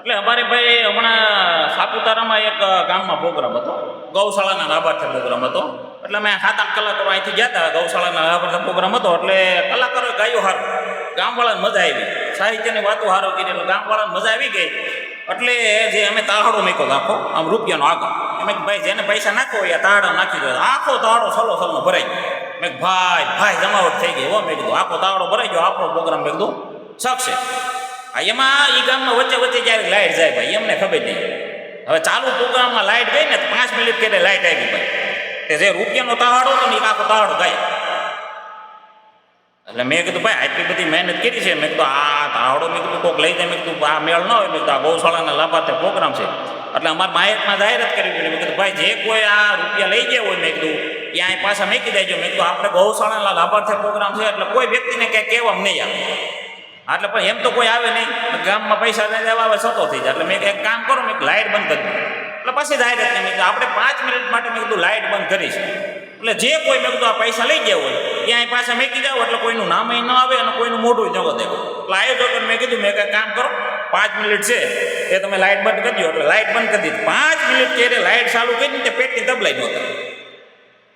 એટલે અમારે ભાઈ હમણાં સાપુતારામાં એક ગામમાં પ્રોગ્રામ હતો. ગૌશાળાના લાભાર્થે પ્રોગ્રામ હતો. એટલે અમે સાત આઠ કલાકારો અહીંથી ગયા હતા. ગૌશાળાના લાભાર્થે પ્રોગ્રામ હતો. એટલે કલાકારો ગાયો સારું ગામવાળાને મજા આવી. સાહિત્યની વાતો હારો કરી. એટલે ગામવાળાને મજા આવી ગઈ. એટલે જે અમે તાહડો મેકો નાખો આમ રૂપિયાનો આગળ કે ભાઈ, જેને પૈસા નાખો એ તાહડો નાખી દો આખો તાળો સલો સલો ભરાઈ ગયો. મેં ભાઈ ભાઈ જમાવટ થઈ ગઈ હો. મેં કીધું, આખો તાળો ભરાઈ ગયો. આપણો પ્રોગ્રામ મેં કીધું શકશે આ એમાં એ ગામમાં વચ્ચે વચ્ચે જ્યારે લાઇટ જાય ભાઈ, એમને ખબર નહીં. હવે ચાલુ પ્રોગ્રામમાં લાઇટ ગઈ ને પાંચ મિનિટ કે લાઇટ આવી ભાઈ તે જે રૂપિયાનો તાવાડો હતો ને એ આખો તાવાડો ગાય એટલે મેં કીધું, ભાઈ, આટલી બધી મહેનત કરી છે. મેં કીધું, આ તાવડો મેં કીધું, કોક લઈ જાય. મેં કીધું, આ મેળ ન હોય. મેં કીધું, આ ગૌશાળાના લાભાર્થી પ્રોગ્રામ છે. એટલે અમારે માહિતમાં જાહેરાત કરવી પડે. મેં કીધું, ભાઈ, જે કોઈ આ રૂપિયા લઈ ગયા હોય, મેં કીધું ત્યાં પાછા મૂકી દેજો. મેં કીધું, આપણે ગૌશાળાના લાભાર્થી પ્રોગ્રામ છે, એટલે કોઈ વ્યક્તિને કંઈ કહેવા નહીં આવે. એટલે પણ એમ તો કોઈ આવે નહીં ગામમાં પૈસા નહીં દેવા આવે સતો થઈ જાય એટલે મેં એક કામ કરો મેં લાઇટ બંધ કરી એટલે પછી જાહેરાત નહીં મેં આપણે પાંચ મિનિટ માટે મેં કીધું લાઇટ બંધ કરીશ એટલે જે કોઈ મેં કીધું આ પૈસા લઈ ગયા હોય ત્યાં પાછા મેકી જાઓ એટલે કોઈનું નામ ન આવે અને કોઈનું મોઢું ન દેવો એટલે આયોજકોને મેં કીધું મેં કાંઈ કામ કરો પાંચ મિનિટ છે એ તમે લાઇટ બંધ કરી દો એટલે લાઇટ બંધ કરી દીધી પાંચ મિનિટ ત્યારે લાઇટ ચાલુ કરી તે પેટની તબલાઈ નહોતા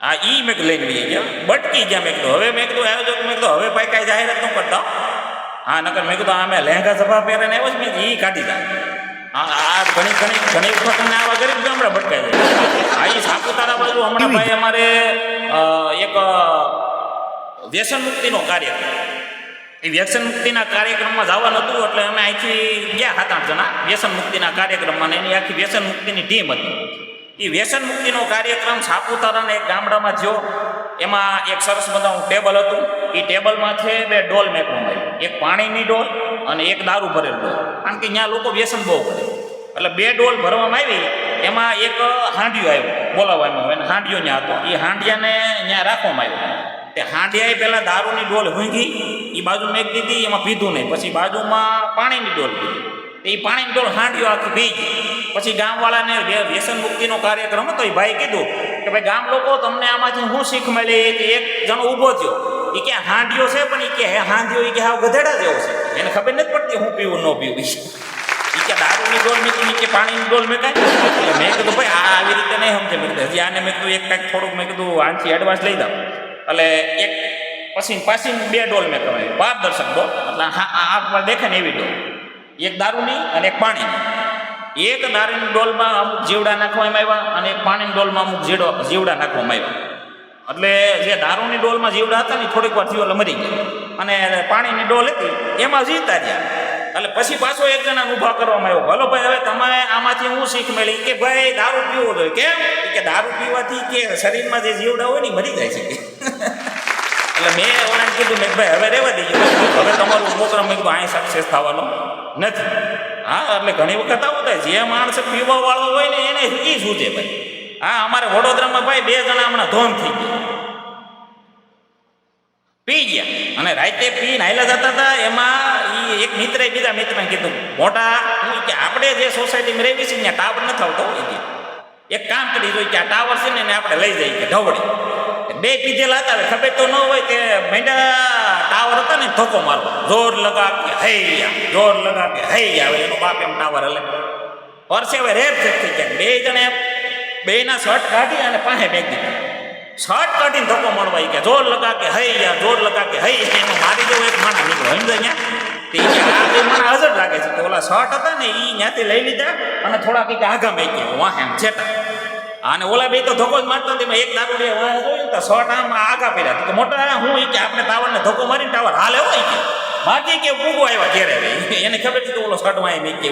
આ ઈ મેં લઈને લઈ ગયા બટકી ગયા મેં કીધું હવે મેં કીધું આયોજક મેં કીધું હવે ભાઈ કાંઈ જાહેરાત ન કરતા હા નકર મેં કીધું અમે લહેંગા સભા પહેરીને આવ્યો છે મેં ઈ કાઢી જાય હા આ ઘણી ઘણી ઘણી વખત અમને આવા ગરીબ ગામડા ભટકાય જાય. હા એ સાપુતારા બાજુ હમણાં ભાઈ અમારે એક વ્યસન મુક્તિનો કાર્યક્રમ. એ વ્યસન મુક્તિના કાર્યક્રમમાં જવાનું હતું એટલે અમે અહીંથી ગયા સાત આઠ જણા વ્યસન મુક્તિના કાર્યક્રમમાં ને એની આખી વ્યસન મુક્તિની ટીમ હતી. એ વ્યસન મુક્તિનો કાર્યક્રમ સાપુતારાના એક ગામડામાં થયો. એમાં એક સરસ મજાનું ટેબલ હતું. એ ટેબલમાંથી બે ડોલ મેકવામાં આવી એક પાણીની ડોલ અને એક દારૂ ભરેલ ડોલ. કારણ કે ત્યાં લોકો વ્યસન બહુ કરે. એટલે બે ડોલ ભરવામાં આવી, એમાં એક હાંડિયો આવ્યો બોલાવવામાં આવ્યો. હાંડિયો ત્યાં હતો. એ હાંડિયાને ત્યાં રાખવામાં આવ્યો. તે હાંડિયાએ પહેલાં દારૂની ડોલ ઊંઘી એ બાજુ મેં દીધી, એમાં પીધું નહીં. પછી બાજુમાં પાણીની ડોલ પીધી. એ પાણીની ડોલ હાંડિયો આખી પી પછી ગામવાળાને વ્યસન મુક્તિનો કાર્યક્રમ હતો. એ ભાઈ કીધું કે ભાઈ ગામ લોકો તમને આમાંથી શું શીખ મળી? કે એક જણો ઊભો થયો. એ કે હાંડિયો છે પણ એ કે હે, હાંડિયો એ કે હાવ ગધેડા જેવો છે. એને ખબર નથી પડતી હું પીવું, ન પીવું. એ કે દારૂની ડોલ મેં કે પાણીની ડોલ મેં એટલે મેં કીધું, ભાઈ, આ આવી રીતે નહીં સમજે. મેં કીધું, હજી આને મેં કીધું, એક કાંઈક થોડુંક મેં કીધું, આનથી એડવાન્સ લઈ દઉં. એટલે એક પછી પાછી બે ડોલ મેં કહેવાય પારદર્શક ડોલ એટલે હા આંખમાં દેખે ને એવી ડોલ. એક દારૂની અને એક પાણીની. એક દારૂની ડોલમાં અમુક જીવડા નાખવામાં આવ્યા અને એક પાણીની ડોલમાં અમુક જીવડા નાખવામાં આવ્યા. એટલે જે દારૂની ડોલમાં જીવડા હતા ને થોડીક વાર થયો મરી ગયા. અને પાણીની ડોલ હતી, એમાં જીવતા રહ્યા. એટલે પછી પાછો એક જણાને ઊભા કરવામાં આવ્યો. ભલો ભાઈ, હવે તમે આમાંથી હું શીખ મળી? કે ભાઈ, દારૂ પીવો જોઈએ. કેમ? કે દારૂ પીવાથી કે શરીરમાં જે જીવડા હોય ને મરી જાય છે. એટલે મેં ઓલાને કીધું, મેં ભાઈ, હવે રહેવા દઈએ હવે તમારું પ્રોગ્રામ મેં કીધું અહીં સક્સેસ થવાનો નથી. હા, એટલે ઘણી વખત આવું થાય, જે માણસ પીવા વાળો હોય ને એને એ સૂજે ભાઈ. હા, અમારે વડોદરામાં ભાઈ બે જણા હમણાં ધોમ થઈ ગયા. પી ગયા. અને રાતે પી નાયલા જતા હતા, એમાં એક મિત્રએ બીજા મિત્રને કીધું, મોટા કે આપણે જે સોસાયટીમાં રહેવી છે ત્યાં ટાવર નથી આવતો. હોય એક કામ કરી જોઈએ કે આ ટાવર છે ને, એને આપણે લઈ જઈએ કે ઢવડી બે પીધેલા હતા ખબર તો ન હોય કે મેંડા ટાવર હતા ને, ધક્કો મારવો. જોર લગા કે હૈયા જોર લગા કે હવે એનો બાપ એમ ટાવર હલે. વર્ષે હવે રેપ થઈ ગયા. બે જણે બેના શર્ટ કાઢી અને પાસે બેગ દીધા શર્ટ કાઢીને ધક્કો મળવા કે, જોર લગા કે હઈ યા જોર લગા કે હઈ એને મારી દઉં એક માણસ નીકળો સમજાય તે હાજર લાગે છે. તો ઓલા શર્ટ હતા ને એ ત્યાંથી લઈ લીધા અને થોડા કંઈક આગા મેં વાહ, એમ છેટા અને ઓલા બે તો ધક્કો જ મારતો તેમાં એક દારૂ વાહ જોયું તો શર્ટ આમ આગા પહેર્યા તો મોટા હું એ કે, આપણે ટાવરને ધક્કો મારીને ટાવર હાલે હોય કે. બાકી કે ભૂગો આવ્યા ઘેરે એને ખબર છે કે ઓલો શર્ટમાં મેં કે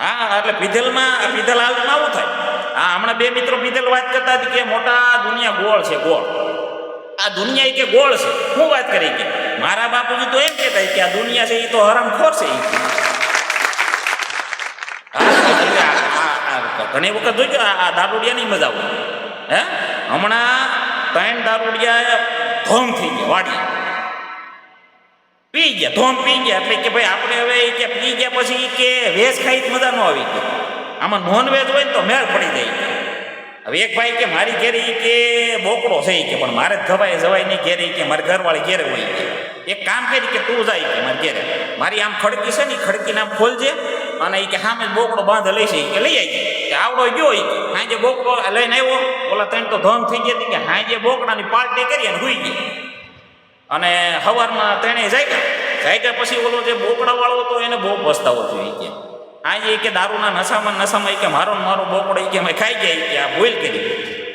હા, એટલે પીધેલમાં પીધેલ હાલમાં આવું થાય. હા હમણાં બે મિત્રો પીધેલ વાત કરતા હતી કે મોટા દુનિયા ગોળ છે ગોળ. આ દુનિયા કે ગોળ છે? શું વાત કરી કે? મારા બાપુજી તો એમ કહેતા કે આ દુનિયા છે એ તો હરામખોર છે હા, ઘણી વખત જોઈજો આ આ દારૂડિયાની મજા આવે હે? હમણાં ત્રણ દારૂડિયા ધોમ થઈ ગયા વાડી પી ગયા ધોમ પી ગયા એટલે કે ભાઈ આપણે હવે કે પી ગયા પછી કે વેસ ખાઈ મજા ન આવી કે આમાં નોન વેજ હોય ને તો મેળ પડી જાય. હવે એક ભાઈ કે, મારી ઘેરી કે બોકડો છે કે, પણ મારે જ ધવાય જવાય નહીં ઘેરે કે, મારી ઘરવાળી ઘેરે હોય એક કામ કરી કે, તું જાય કે મારી ઘેરે. મારી આમ ખડકી છે ને ખડકી આમ ખોલજે અને એ કે સામે બોકડો બાંધ લઈ છે કે લઈ આવી કે આવડો ગયો એ હાંજે બોકડો લઈને આવ્યો. ઓલા ત્રણ તો ધન થઈ ગયા હતી કે હાંજે બોકડાની પાર્ટી કરી અને હુઈ ગઈ અને સવારમાં તેણે જાગ્યા. જાગ્યા પછી ઓલો જે બોકડાવાળો હતો એને બહુ પસ્તાવો જોઈએ કે. આજે કે દારૂના નશામાં નશામાં એ કે મારો ને મારો બોકડો એ કે અમે ખાઈ ઈ કે આ ભૂલ કરી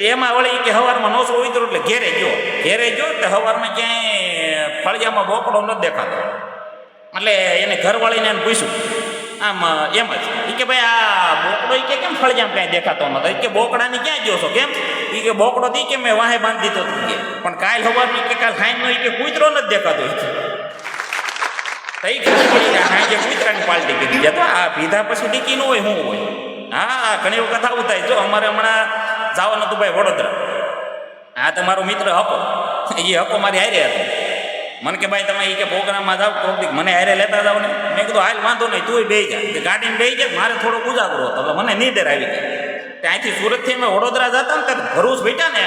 એમાં વળી કે સવારમાં નોસો ઉતરો એટલે ઘેરે ગયો ઘેરે ગયો તો સવારમાં ક્યાંય ફળિયામાં બોકડો નથી દેખાતો એટલે એને ઘરવાળીને એને પૂછ્યું આમ એમ જ કે ભાઈ આ બોકડો કે કેમ ફળિયામાં કાંઈ દેખાતો નતો કે બોકડાની ક્યાં ગયો છો કેમ એ કે બોકડો દી કે મેં વાહે બાંધી દીધો કે પણ કાલ સવારમાં કે કાલ ખાઈનો કે કૂતરો નથી દેખાતો તઈ ખબર કે હાંજે પાલટી કરી તો આ પીધા પછી ડીકી હોય શું હોય? હા, ઘણી વખત આવું થાય. જો અમારે હમણાં જવાનું હતું ભાઈ વડોદરા. આ તો મારો મિત્ર હકો. એ હકો મારી હારે હતો. મને કે ભાઈ, તમે એ કે પ્રોગ્રામમાં જાઓ તો મને હારે લેતા ને. મેં કીધું, હાલ, વાંધો નહીં તું બે જા. ગાડીને બેસી જાય, મારે થોડો ઉજાગરો હતો. મને નીંદર આવી ગઈ. ત્યાંથી સુરતથી અમે વડોદરા જતા ને ત્યારે ભરૂચ બેઠા ને,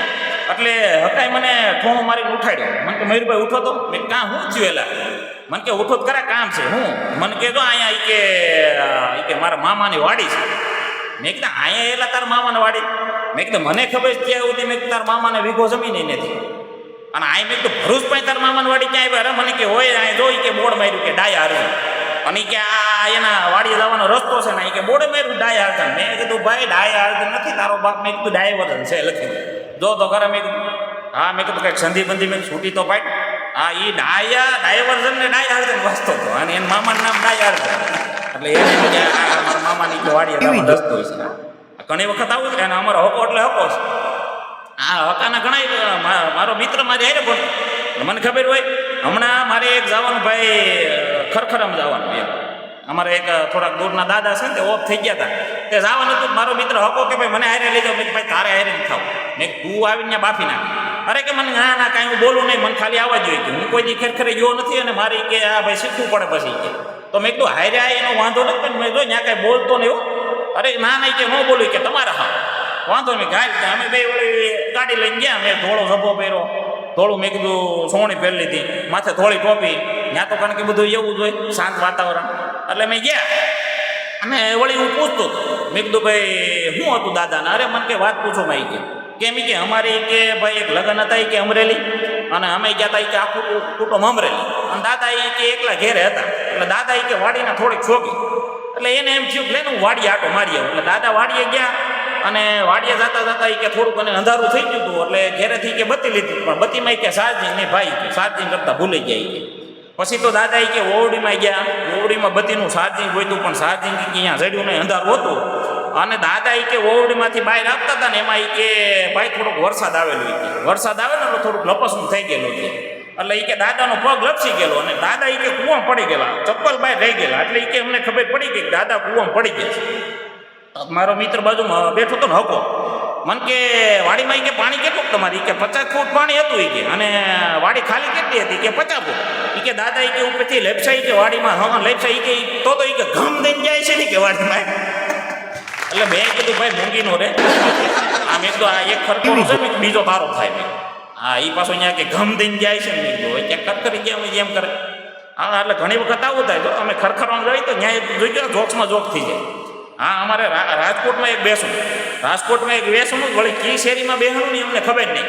એટલે હકાઈ મને ઠોણો મારીને ઉઠાડ્યો. મને કે, મયુરભાઈ, ઉઠો તો. મેં કાં હું થયું એલા? મને કે, ઉઠો ખરા કામ છે, હું. મને કે જો અહીંયા કે કે મારા મામાની વાડી છે. મેં કીધું, અહીંયા એલા તારા મામાને વાડી? મેં કીધું, મને ખબર છે, ત્યાં સુધી મેં તારા મામાને વીઘો જમીન નથી અને આ મેં કીધું, ભરૂચ પાસે તારા મામાની વાડી ક્યાં આવ્યા અરે મને કે, હોય, અહીંયા જોઈ કે બોર્ડ માર્યું કે ડાય હારું. અને કે, આ એના વાડી જવાનો રસ્તો છે ને કે બોર્ડ માર્યું ડાય હાર્જન મેં કીધું, ભાઈ, ડાય હાર્જન નથી, તારો બાપ. મેં કીધું ડાય વર્જન છે, લખી જો તો ખરા, મેં કીધું હા મેં કીધું કંઈક સંધિ બંધી મેં છૂટી તો પાડ. હા એ ડાયા ડાયવર્ઝન ને ડાય હાર્જન વાંચતો હતો અને એના મામાનું નામ ડાય હાર્જન એટલે એને મારા મામાની કે વાડી જવાનો છે. ઘણી વખત આવું છે અને અમારો હકો એટલે હકો છે. આ હકાના ઘણા મારો મિત્ર મારી હારે ભણતો. મને ખબર હોય હમણાં મારે એક જવાનું ભાઈ ખરખરામાં જવાનું એમ. અમારે એક થોડાક દૂરના દાદા છે ને તે ઓફ થઈ ગયા હતા તે જવાનું હતું. મારો મિત્ર હકો કે ભાઈ મને હારે લઈ જાઓ. મેં ભાઈ, તારે હારે નહીં ખાવ. મેં તું આવીને બાફી નાખ. અરે કે મને, ના ના, કાંઈ હું બોલું નહીં. મને ખાલી આવવા જોઈએ. કે હું કોઈ દી ખરેખર ગયો નથી અને મારી કે, આ ભાઈ, શીખવું પડે પછી. કે તો મેં કીધું, હારે આ એનો વાંધો નથી. પણ મેં જો ત્યાં કાંઈ બોલતો નહીં એવું અરે, ના નહીં કે ન બોલું કે તમારા હા વાંધો નહીં, ગાય અમે બે ગાડી લઈને ગયા. મેં ધોળો ઝભો પહેર્યો. ધોળું મેં કીધું, સોણી પહેરી લીધી. માથે થોડી ટોપી. ત્યાં તો કારણ કે બધું એવું જ હોય, શાંત વાતાવરણ. એટલે મેં ગયા. અને વળી હું પૂછતો હતો. મેં કીધું, ભાઈ શું હતું દાદાને અરે, મને કે વાત પૂછો ભાઈ કે. કેમ કે, અમારે કે ભાઈ, એક લગ્ન હતા કે અમરેલી. અને અમે ગયા હતા કે આખું કુટુંબ અમરેલી. અને દાદા એ કે એકલા ઘેરે હતા. એટલે દાદા એ કે વાડીના થોડીક શોખી એટલે એને એમ થયું કે હું વાડીએ આટો મારી આવું. એટલે દાદા વાડીએ ગયા. અને વાડીએ જતા જતા એ કે થોડુંક મને અંધારું થઈ ગયું હતું. એટલે ઘેરેથી કે બત્તી લીધી. પણ બત્તીમાં કે ચાર્જિંગ નહીં, ભાઈ કે ચાર્જિંગ કરતા ભૂલી ગયા કે. પછી તો દાદા એ કે ઓવડીમાં ગયા ઓવડીમાં બત્તીનું ચાર્જિંગ હોતું પણ ચાર્જિંગ અહીંયા જડ્યું નહીં, અંધારું હતું. અને દાદા એ કે ઓવડીમાંથી બહાર આપતા હતા ને એમાં એ કે ભાઈ થોડોક વરસાદ આવેલો વરસાદ આવે ને એટલે થોડુંક લપસનું થઈ ગયેલું છે એટલે એ કે દાદાનો પગ લપસી ગયેલો અને દાદા એ કે કૂવામાં પડી ગયેલા. ચપ્પલ બહાર રહી ગયેલા. એટલે એ કે અમને ખબર પડી ગઈ કે દાદા કૂવામાં પડી ગયા મારો મિત્ર બાજુમાં બેઠો હતો ને હકો. મન કે વાડીમાં કે પાણી કેટલું તમારી? કે પચાસ ફૂટ પાણી હતું એ કે. અને વાડી ખાલી કેટલી હતી? કે પચાસ ફૂટ. ઈ કે દાદા એ કે ઉપરથી લેપસાઈ કે વાડીમાં હા લેપસાઈ કે તો તો એ કે ઘમ દઈને જાય છે ને કે વાડીમાં. એટલે મેં કીધું ભાઈ મૂંગીનો રે. આ મેં કીધું આ એક ખરખરો છે ને બીજો તારો થાય મેં. હા એ પાછો અહીંયા કે ઘમ દઈને જાય છે ને મેં કે કટ કરી ગયા હોય એમ કરે. હા એટલે ઘણી વખત આવું થાય. તો તમે ખરખરવાનું રહી તો ત્યાં જોઈ ગયો જોક્સમાં જોક થઈ જાય. હા, અમારે રાજકોટમાં એક બેસું. રાજકોટમાં એક બેસું, વળી કી શેરીમાં બેહણું ને અમને ખબર નહીં.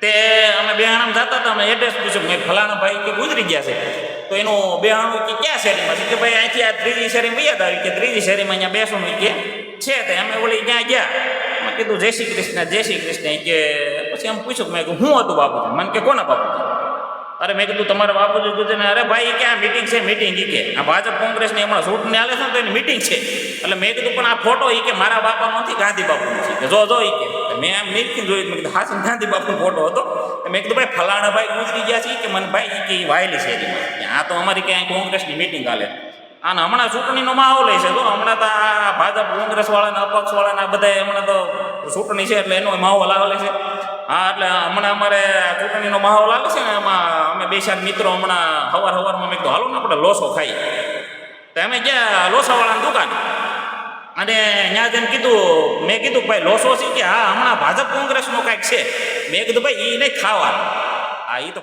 તે અમે બેહાણામાં જતા હતા, અમે એડ્રેસ પૂછ્યું. મેં ફલાણા ભાઈ કે ગુજરી ગયા છે. તો એનું બેહાણું કે ક્યાં શેરીમાં છે? કે ભાઈ અહીંથી આ ત્રીજી શેરીમાં યાદ આવી કે ત્રીજી શેરીમાં અહીંયા બેસું કે છે તે. અમે વળી ત્યાં ગયા. મેં કીધું, જય શ્રી કૃષ્ણ, જય શ્રી કૃષ્ણ. કે, પછી એમ પૂછ્યું મેં કે શું હતું બાપુજી? મને કે, કોના બાપુજી? અરે મેં કીધું તમારા બાપુજી કીધું અરે ભાઈ ક્યાં મીટિંગ છે? મિટિંગ ઈ કે. આ ભાજપ કોંગ્રેસની હમણાં ચૂંટણી આલે છે ને તો એની મિટિંગ છે. એટલે મેં કીધું, પણ આ ફોટો ઈ કે મારા બાપા નથી, ગાંધી બાપુનો છે. કે જો જો ઈ કે. મેં આમ મિટિંગ જોયું, મેં કીધું હાસન ગાંધી બાપુનો ફોટો હતો. મેં કીધું, ભાઈ, ફલાણા ભાઈ ગુજરી ગયા છે કે. મને ભાઈ, ઈ કે, ઈ વાયેલી શેરીમાં આ તો અમારી ક્યાંય કોંગ્રેસની મિટિંગ આલે અને હમણાં ચૂંટણીનો માહોલ છે. તો હમણાં તો આ ભાજપ કોંગ્રેસ વાળાના અપક્ષ વાળાના બધા હમણાં તો ચૂંટણી છે એટલે એનો માહોલ આવેલો છે. હા, એટલે હમણાં અમારે ચૂંટણીનો માહોલ આવે છે ને, એમાં અમે બે ચાર મિત્રો હમણાં હવાર હવારમાં મેં કીધું, હાલો ને આપણે લોસો ખાઈ. તો અમે ગયા લોસાવાળાની દુકાન. અને ત્યાં જઈને કીધું, મેં કીધું, ભાઈ, લોસો છે કે? હા, હમણાં ભાજપ કોંગ્રેસનો કાંઈક છે. મેં કીધું, ભાઈ એ નહીં ખાવાનું. હા એ તો